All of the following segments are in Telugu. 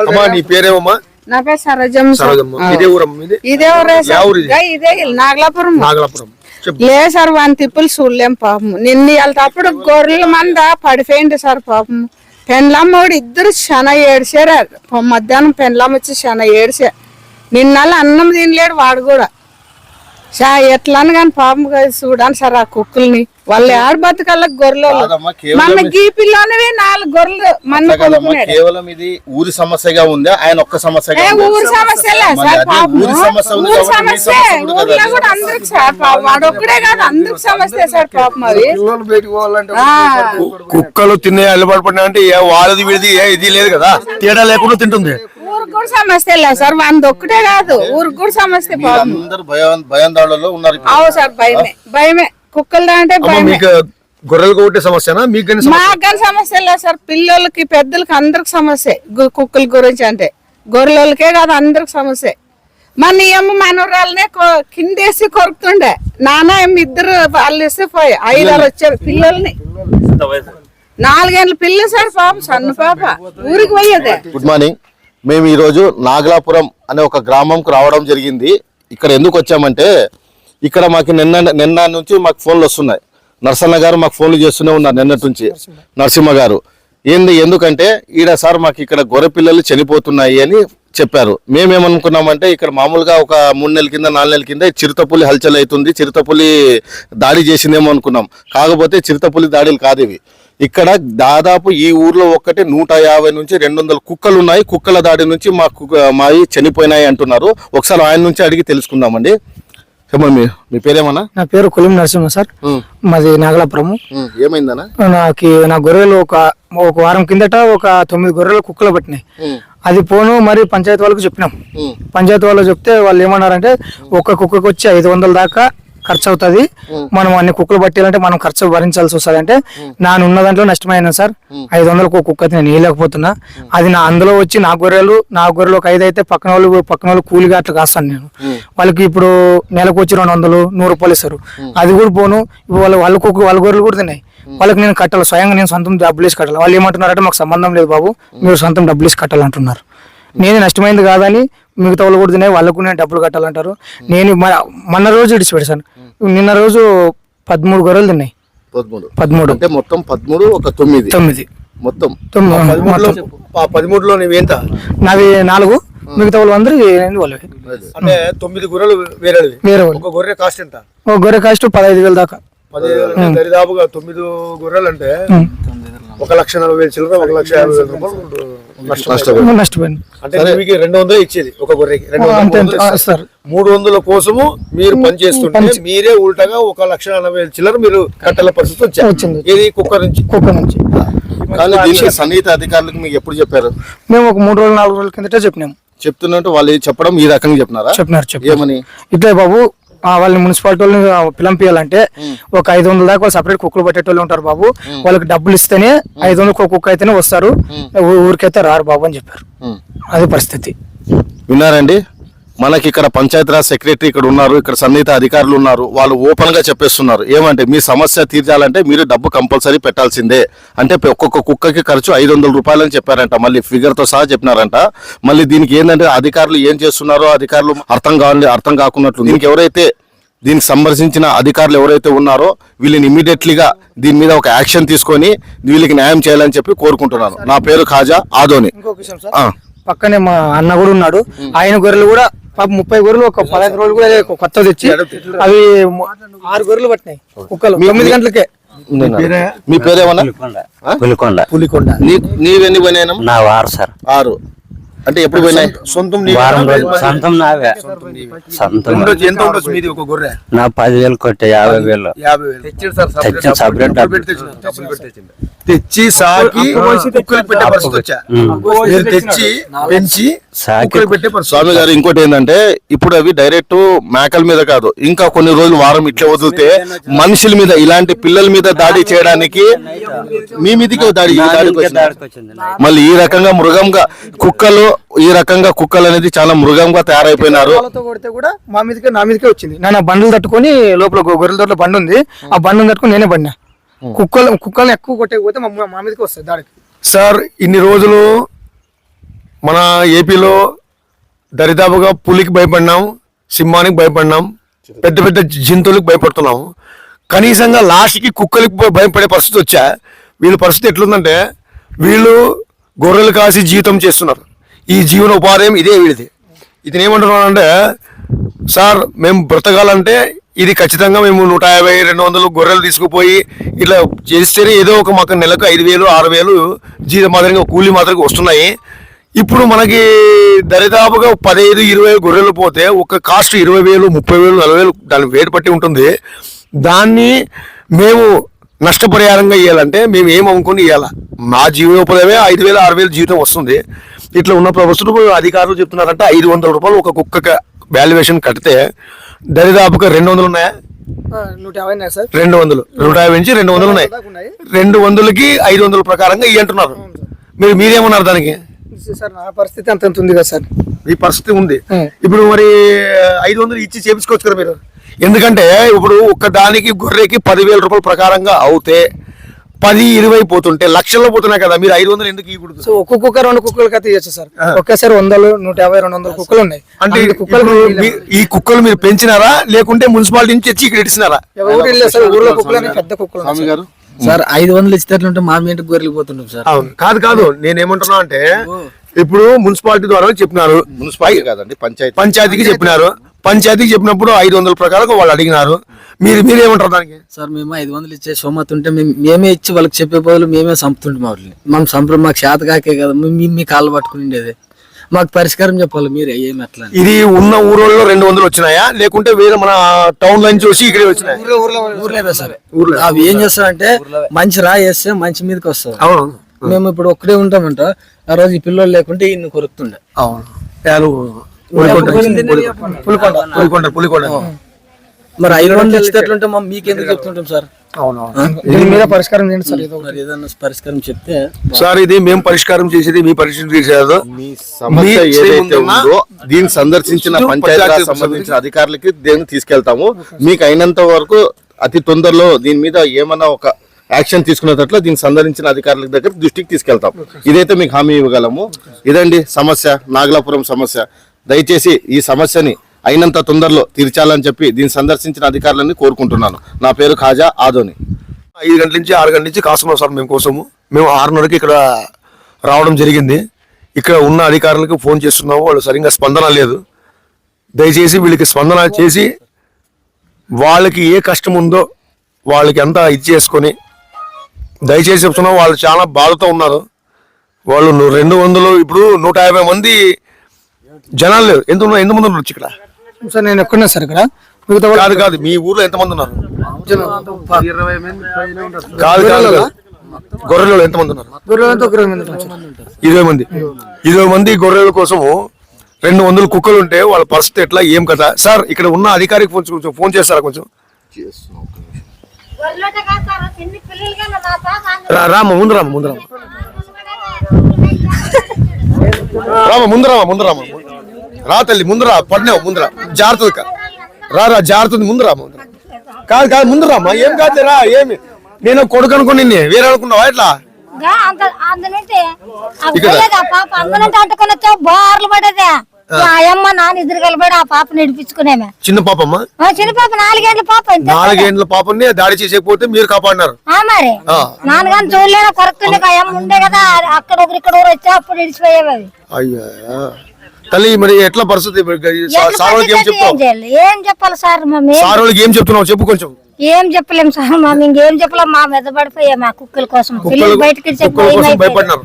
అమ్మా నీ పేరేమమ్మా నా పేరు సరోజమ్మ సార్. సరోజమ్మ ఇదే ఊరమ్మ మీది ఇదే ఊరే సార్. యా ఊరిది? గా ఇదే ఇల్లు, నాగలాపురం నాగలాపురం చెప్పు లే సార్ వాని తిప్పులు చూడలేం పాపం నిన్న వెళ్తేప్పుడు గొర్రెల మంద పడిపోయింది సార్ పాపం పెండ్లమ్మోడు ఇద్దరు చాలా ఏడిచారు మధ్యాహ్నం పెండ్లమ్మ వచ్చి చాలా ఏడిచా నిన్న అన్నం తినలేడు వాడు కూడా చా ఎట్లా అని కానీ పాపం కదా చూడాలి సార్ ఆ కుక్కల్ని. వాళ్ళు ఆడ బతుకల్లా గొర్రెలు మన గీపిలోనే నాలుగు గొర్రెలు మన కేవలం ఇది ఊరి సమస్యగా ఉందా? ఆయన ఒక్క ఉందా? ఊరు సమస్య ఊరు సమస్య సమస్య ఊర్లో. కూడా అందరికి సార్ పాపం. వాడు ఒక్కడే కాదు అందరికి సమస్య సార్ పాపం అది. కుక్కలు తినే అలవాటు పడినా అంటే ఏ వాళ్ళది వీడిది ఏ ఇది లేదు కదా. తేడా లేకుండా తింటుంది. కూడా సమస్య లేదు సార్. వాడిది ఒక్కటే కాదు. ఊరికి కూడా సమస్య పాపం అందరు భయం భయాందోళనలో ఉన్నారు ఇప్పుడు. అవు సార్ భయమే. భయమే. కుక్కలు అంటే అమ్మ, భయమే. మీకు గొర్రెలు ఒకటే సమస్యనా? మీకు కానీ సమస్య? మాకు కానీ సమస్య లేదు సార్. పిల్లలకి పెద్దలకి అందరికి సమస్య. కుక్కల గురించి అంటే. గొర్రెలకే కాదు అందరికి సమస్య. మన అమ్మ మనవరాలనే కొ- కిందేసి కొరుకుతుండే. నాన్న ఏమి ఇద్దరు వాళ్ళు ఇస్తే పోయి. ఐదారు వచ్చారు పిల్లల్ని. నాలుగేళ్ళ పిల్ల సార్ పాప సన్న పాప. ఊరికి పోయేదే. గుడ్ మార్నింగ్ మేము ఈరోజు నాగలాపురం అనే ఒక గ్రామంకు రావడం జరిగింది. ఇక్కడ ఎందుకు వచ్చామంటే ఇక్కడ మాకు నిన్న నిన్న నుంచి మాకు ఫోన్లు వస్తున్నాయి. నరసన్న గారు మాకు ఫోన్లు చేస్తూనే ఉన్నారు నిన్నటి నుంచి. నరసింహ గారు. ఏంది ఎందుకంటే ఈడ సార్ మాకు ఇక్కడ గొర్రె పిల్లలు చనిపోతున్నాయి అని చెప్పారు. మేమేమనుకున్నామంటే ఇక్కడ మామూలుగా ఒక మూడు నెలల కింద నాలుగు నెలల కింద చిరుతపులి హల్చల్ అవుతుంది చిరుతపులి దాడి చేసిందేమో అనుకున్నాం. కాకపోతే చిరుతపులి దాడులు కాదు ఇవి. ఇక్కడ దాదాపు ఈ ఊర్లో ఒక్కటే నూట యాభై నుంచి రెండు వందల కుక్కలు ఉన్నాయి కుక్కల దాడి నుంచి మా కుక్క మావి చనిపోయినాయి అంటున్నారు. ఒకసారి ఆయన నుంచి అడిగి తెలుసుకుందామండి. చెప్పండి మీ పేరేమన్నా? నా పేరు కొలిం నరసింహ సార్. మాది నాగలాపురము. ఏమైందన్నా? నాకు నా గొర్రెలు ఒక ఒక వారం కిందట ఒక తొమ్మిది గొర్రెలు కుక్కలు పట్టినాయి. అది పోను మరి పంచాయతీ వాళ్ళకి చెప్పినాం. పంచాయతీ వాళ్ళు చెప్తే వాళ్ళు ఏమన్నారంటే ఒక్క కుక్కకి వచ్చి ఐదు వందల దాకా ఖర్చు అవుతుంది మనం అన్ని కుక్కలు పట్టాలంటే మనం ఖర్చు భరించాల్సి వస్తుంది. అంటే నాను ఉన్న దాంట్లో నష్టమైనా సార్ ఐదు వందలకు ఒక కుక్క అయితే నేను వేయలేకపోతున్నా అది నా అందులో వచ్చి నా గొర్రెలు నా గొర్రెలు ఒక ఐదు అయితే పక్కన వాళ్ళు పక్కన వాళ్ళు కూలిగా అట్లా కాస్తాను నేను. వాళ్ళకి ఇప్పుడు నెలకు వచ్చి రెండు వందలు నూరు రూపాయలు ఇస్తారు అది కూడా పోను. వాళ్ళ వాళ్ళ కుక్క వాళ్ళ గొర్రెలు కూడా తిన్నాయి. వాళ్ళకి నేను కట్టాలి. స్వయంగా నేను సొంతం డబ్బులు వేసి కట్టాలి. వాళ్ళు ఏమంటున్నారంటే మాకు సంబంధం లేదు బాబు. మీరు సొంతం డబ్బులు వేసి కట్టాలంటున్నారు. నేను నష్టమైంది కాదని మిగతా వాళ్ళు కూడా తినే వాళ్ళకు నేను డబ్బులు కట్టాలంటారు. నేను మొన్న రోజు ఇడిచిపెట్టాను నిన్న రోజు పదమూడు గొర్రెలు తిన్నాయి. పదమూడు. పదమూడు. అంటే మొత్తం పదమూడు ఒక తొమ్మిది. తొమ్మిది. మొత్తం. తొమ్మిది పదమూడులో నువ్వేంత నావి నాలుగు. మిగతా వాళ్ళు అందరూ వాళ్ళవి. అంటే తొమ్మిది గొర్రెలు వేరే వేరే ఒక గొర్రె కాస్ట్ ఎంత? ఒక గొర్రె కాస్ట్ పదహైదు వేలు దాకా. పదిహేను దరిదాపుగా తొమ్మిది గొర్రెలు అంటే ఒక లక్ష నలభై వేలు చిల్లర ఒక లక్ష యాభై వేల రూపాయలు నష్టపోయింది అంటే మీకు రెండు వందలు ఇచ్చేది. ఒక గొర్రెకి రెండు. సార్. మూడు వందల కోసము మీరు పని చేస్తుంటే మీరే ఉల్టగా ఒక లక్ష ఎనభై వేల చిల్లర మీరు కట్టల పరిస్థితి వచ్చింది. ఏది? కుక్క నుంచి. కుక్క నుంచి. కానీ దీనికి సన్నిహిత అధికారులకు మీకు ఎప్పుడు చెప్పారు? మేము ఒక మూడు రోజులు నాలుగు రోజుల కిందటే చెప్పినాము చెప్తున్నట్టు వాళ్ళు చెప్పడం ఈ రకంగా చెప్పినారా చెప్పినారు. ఏమని? ఇట్లే బాబు వాళ్ళని మున్సిపాలిటీ వాళ్ళని పిలంపియాలంటే ఒక ఐదు వందల దాకా వాళ్ళు సపరేట్ కుక్కలు పట్టేటోళ్ళు ఉంటారు బాబు. వాళ్ళకి డబ్బులు ఇస్తేనే ఐదు వందలు కుక్క అయితేనే వస్తారు. ఊరికైతే రారు బాబు అని చెప్పారు. అది పరిస్థితి. విన్నారండి? మనకి ఇక్కడ పంచాయతీరాజ్ సెక్రటరీ ఇక్కడ ఉన్నారు ఇక్కడ సన్నిహిత అధికారులు ఉన్నారు వాళ్ళు ఓపెన్గా చెప్పేస్తున్నారు. ఏమంటే మీ సమస్య తీర్చాలంటే మీరు డబ్బు కంపల్సరీ పెట్టాల్సిందే అంటే ఒక్కొక్క కుక్కకి ఖర్చు ఐదు వందల రూపాయలు అని చెప్పారంట. మళ్ళీ ఫిగర్తో సహా చెప్పినారంట. మళ్ళీ దీనికి ఏంటంటే అధికారులు ఏం చేస్తున్నారో అధికారులు అర్థం కావాలి అర్థం కాకున్నట్లు దీనికి ఎవరైతే దీనికి సందర్శించిన అధికారులు ఎవరైతే ఉన్నారో వీళ్ళని ఇమీడియట్లీగా దీని మీద ఒక యాక్షన్ తీసుకొని వీళ్ళకి న్యాయం చేయాలని చెప్పి కోరుకుంటున్నాను. నా పేరు ఖాజా ఆదోని. పక్కనే మా అన్న కూడా ఉన్నాడు. ఆయన గొర్రెలు కూడా పాపం ముప్పై గొర్రెలు ఒక పదహైదు రోజులు కూడా కొత్త తెచ్చి అవి ఆరు గొర్రెలు పట్టినాయి. కుక్కలు. తొమ్మిది గంటలకే. మీ పేరేమన్నా పులికొండ. పులికొండ. నీ నీవెన్ని పోయినాయనమ్మా? నా వారు సార్. ఆరు. అంటే ఎప్పుడు పోయినాయి? సొంతం సొంతం నావే. సొంతం ఎంత ఉండొచ్చు మీది ఒక గొర్రె? నా పదివేలు కొట్టే యాభై వేలు. తెచ్చిన సపరేట్. తెచ్చి సాకి తెచ్చి పెంచి స్వామి గారు ఇంకోటి ఏంటంటే ఇప్పుడు అవి డైరెక్ట్ మేకల మీద కాదు ఇంకా కొన్ని రోజులు వారం ఇట్లా వదిలితే మనుషుల మీద ఇలాంటి పిల్లల మీద దాడి చేయడానికి మీ మీదకి దాడి. మళ్ళీ ఈ రకంగా మృగంగా కుక్కలు ఈ రకంగా కుక్కలు అనేది చాలా మృగంగా తయారైపోయినారు. కొడితే కూడా మా మీదకే నా మీదకే వచ్చింది. నా నా బండ్లు తట్టుకొని లోపల గొర్రెల తోటలో బండి ఉంది. ఆ బండిని తట్టుకొని నేనే పడినా కుక్కలు కుక్కల్ని ఎక్కువ కొట్టకపోతే మా మా మీదకి వస్తుంది దాడికి. సార్ ఇన్ని రోజులు మన ఏపీలో దరిదాపుగా పులికి భయపడినాం సింహానికి భయపడినాం పెద్ద పెద్ద జంతువులకు భయపడుతున్నాము కనీసంగా లాస్ట్కి కుక్కలకి భయపడే పరిస్థితి వచ్చా? వీళ్ళ పరిస్థితి ఎట్లుందంటే వీళ్ళు గొర్రెలు కాసి జీవితం చేస్తున్నారు. ఈ జీవన ఉపాధి ఇదే వీళ్ళది. ఇతను ఏమంటున్నానంటే సార్ మేము బ్రతకాలంటే ఇది ఖచ్చితంగా మేము నూట యాభై రెండు వందలు గొర్రెలు తీసుకుపోయి ఇట్లా చేస్తేనే ఏదో ఒక మాకు నెలకు ఐదు వేలు ఆరు వేలు జీతం మాదిరిగా కూలీ మాదిరిగా వస్తున్నాయి. ఇప్పుడు మనకి దరిదాపుగా పదహైదు ఇరవై గొర్రెలు పోతే ఒక కాస్ట్ ఇరవై వేలు ముప్పై వేలు నలభై వేలు దాని వేటు పట్టి ఉంటుంది. దాన్ని మేము నష్టపరిహారంగా ఇవ్వాలంటే మేము ఏం అమ్ముకొని ఇవ్వాలా మా జీవనోపాధి ఐదు వేలు ఆరు వేలు జీతం వస్తుంది. ఇట్లా ఉన్న ప్రభుత్వం అధికారులు చెప్తున్నారంటే ఐదు వందల రూపాయలు ఒక కుక్క వాల్యుయేషన్ కడితే దరిదాపుగా రెండు వందలు ఉన్నాయా? రెండు వందలు. నూట యాభై నుంచి రెండు వందలు ఉన్నాయి. రెండు వందలకి ఐదు వందల ప్రకారంగా ఇవి అంటున్నారు మీరు మీరేమన్నారు దానికి? సార్ నా పరిస్థితి అంత ఎంత ఉంది కదా సార్. ఈ పరిస్థితి ఉంది. ఇప్పుడు మరి ఐదు వందలు ఇచ్చి చేపించుకోవచ్చు కదా మీరు? ఎందుకంటే ఇప్పుడు ఒక్క దానికి గొర్రెకి పదివేల రూపాయల ప్రకారంగా అవుతే పది ఇరవై పోతుంటే లక్షల్లో పోతున్నాయి కదా మీరు ఐదు వందలు ఎందుకు ఇవ్వకూడదు? సో ఒక్క కుక్క రెండు కుక్కలకి అయితే ఇవ్వచ్చు సార్. ఒకేసారి వందలు నూట యాభై రెండు వందల కుక్కలు ఉన్నాయి. అంటే కుక్కలు మీ- ఈ కుక్కలు మీరు పెంచినారా? లేకుంటే మున్సిపాలిటీ నుంచి తెచ్చి ఇక్కడ ఇచ్చినారా ఎవరు సార్ ఊర్లో కుక్కలు పెద్ద కుక్కలు గారు సార్ ఐదు వందలు ఇచ్చేటట్లుంటే మా ఇంటికి గొర్రెలు పోతుంటాం సార్. అవును. కాదు కాదు. నేనేమంటున్నా అంటే ఇప్పుడు మున్సిపాలిటీ ద్వారా చెప్పినారు. మున్సిపాలిటీ కాదండి పంచాయతీ. పంచాయతీకి చెప్పినారు. పంచాయతీకి చెప్పినప్పుడు ఐదు వందల ప్రకారం వాళ్ళు అడిగినారు. మీరు మీరేమంటారు దానికి? సార్ మేము ఐదు వందలు ఇచ్చే సోమత ఉంటే మేము మేమే ఇచ్చి వాళ్ళకి చెప్పే బదులు మేమే చంపుతుంటాం వాళ్ళని. మనం చంపడం మాకు చేత కాకే కదా మేము మీ కాళ్ళు పట్టుకుని ఉండేది. మాకు పరిష్కారం చెప్పాలి మీరు ఏమి అట్లా. ఇది ఉన్న ఊరోళ్ళలో రెండు వందలు వచ్చినాయా? లేకుంటే వేరే మన టౌన్ లైన్ చూసి ఇక్కడే వచ్చినాయి? ఊర్లేవే సార్? అవి ఏం చేస్తారంటే మంచి రాయి వేస్తే మంచి మీదకి వస్తుంది అవును. మేము ఇప్పుడు ఒక్కడే ఉంటామంట ఆ రోజు ఈ పిల్లలు లేకుంటే ఇన్ని కొరుకుతుండే. అవును. పులికొండ. పులికొండ. పులికొండ. మరి ఐదు వందలు ఇచ్చేటట్లుంటే మా మీకెందుకు చెప్తుంటాం సార్? దీని మీద పరిష్కారం చేయండి సార్ ఏదో మరి ఏదన్నా పరిష్కారం చెప్తే సార్ ఇది మేము పరిష్కారం చేసేది మీ సమస్య మీ ఏదైతే ఉందో దీన్ని సందర్శించిన పంచాయతీ సంబంధించిన అధికారులకి దీన్ని తీసుకెళ్తాము. మీకు అయినంత వరకు అతి తొందరలో దీని మీద ఏమన్నా ఒక యాక్షన్ తీసుకునేటట్లు దీన్ని సందర్శించిన అధికారుల దగ్గర దృష్టికి తీసుకెళ్తాం. ఇదైతే మీకు హామీ ఇవ్వగలము. ఇదండి సమస్య నాగలాపురం సమస్య. దయచేసి ఈ సమస్యని అయినంత తొందరలో తీర్చాలని చెప్పి దీన్ని సందర్శించిన అధికారులని కోరుకుంటున్నాను. నా పేరు ఖాజా ఆదోని. ఐదు గంటల నుంచి ఆరు గంటల నుంచి కాస్తున్నాం సార్ మేము కోసము. మేము ఆరున్నరకి ఇక్కడ రావడం జరిగింది. ఇక్కడ ఉన్న అధికారులకు ఫోన్ చేస్తున్నాము. వాళ్ళు సరిగ్గా స్పందన లేదు. దయచేసి వీళ్ళకి స్పందన చేసి వాళ్ళకి ఏ కష్టం ఉందో వాళ్ళకి అంతా ఇది చేసుకొని దయచేసి చెప్తున్నాం వాళ్ళు చాలా బాధతో ఉన్నారు. వాళ్ళు రెండు వందలు ఇప్పుడు నూట యాభై మంది జనాలు లేరు. ఎంత ఉన్నారు? ఎంతమంది ఉన్నారు వచ్చి ఇక్కడ? సార్ నేను ఎక్కడున్నా సార్ ఇక్కడ? మిగతా వాళ్ళు కాదు కాదు మీ ఊర్లో ఎంతమంది ఉన్నారు? కాదు కాదు కాదు. గొర్రెలు ఎంతమంది ఉన్నారు? గొర్రెలంతా ఒక ఇరవై మంది ఉంటాం సార్. ఇరవై మంది. ఇరవై మంది గొర్రెల కోసము రెండు వందల కుక్కలు ఉంటే వాళ్ళ పరిస్థితి ఎట్లా ఏం కదా సార్ ఇక్కడ ఉన్న అధికారికి ఫోన్ కొంచెం ఫోన్ చేస్తారా కొంచెం? రా రామ ముందు రామ ముందు రామ రామ ముందు రామ ముందు రామ రా తల్లి ముందు రా పడినావు ముందు రా. జాగ్రత్తగా రా రా జాగ్రత్త ముందు రా ముందు. కాదు కాదు ముందు రామా ఏం కాదు రా ఏమి. నేను కొడుకు అనుకుని వేరే అనుకున్నావా ఎట్లా? చిన్న పాపమ్మ? ఆ చిన్న పాప నాలుగేళ్ళ పాప పాపని దాడి చేసేకపోతే మీరు కాపాడినారు. మరి. నాన్నగాని చూడలేనా అమ్మ ఉండే కదా అక్కడ ఒకరు ఇక్కడ వచ్చా అప్పుడు ఇడిచిపోయేవి అయ్యా. తల్లి మరి ఎట్లా పరిస్థితి? సార్ వాళ్ళకి ఏం చెప్తావు? ఏం చెప్పాలి సార్ మేము? ఏం- సార్ వాళ్ళకి ఏం చెప్తున్నావు? చెప్పు కొంచెం. ఏం చెప్పలేం సార్ మేము ఇంకేం చెప్పలేం మా మీద పడిపోయా మా కుక్కల కోసం. పిల్లలు బయటకి. భయపడినారు.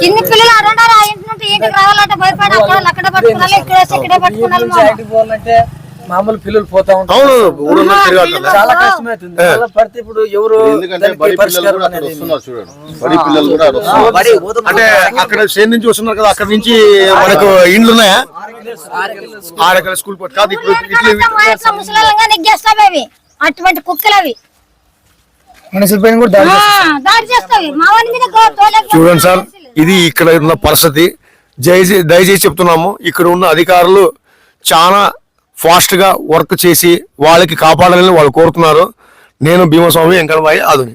చిన్న పిల్లలు అడుండారు ఆ ఇంటి నుండి ఇంటికి రావాలంటే భయపడి అక్కడ అక్కడ పట్టుకున్నాను ఇక్కడ ఇక్కడే పోవాలంటే మామూలు పిల్లలు పోతా ఉంటారు. చాలా కష్టమవుతుంది. అలా పడితే ఇప్పుడు ఎవరు అంటే అక్కడ సేన్ నుంచి వస్తున్నారు కదా అక్కడ నుంచి మనకు ఇండ్లు ఉన్నాయా ఆడక్కడ స్కూల్ కాదు ఇప్పుడు అటువంటి కుక్కలు అవి కూడా దాడి చూడండి సార్ ఇది ఇక్కడ ఉన్న పరిస్థితి. దయచేసి దయచేసి చెప్తున్నాము ఇక్కడ ఉన్న అధికారులు చాలా ఫాస్ట్గా వర్క్ చేసి వాళ్ళకి కాపాడాలని వాళ్ళు కోరుతున్నారు. నేను భీమస్వామి వెంకటబాయి ఆదుని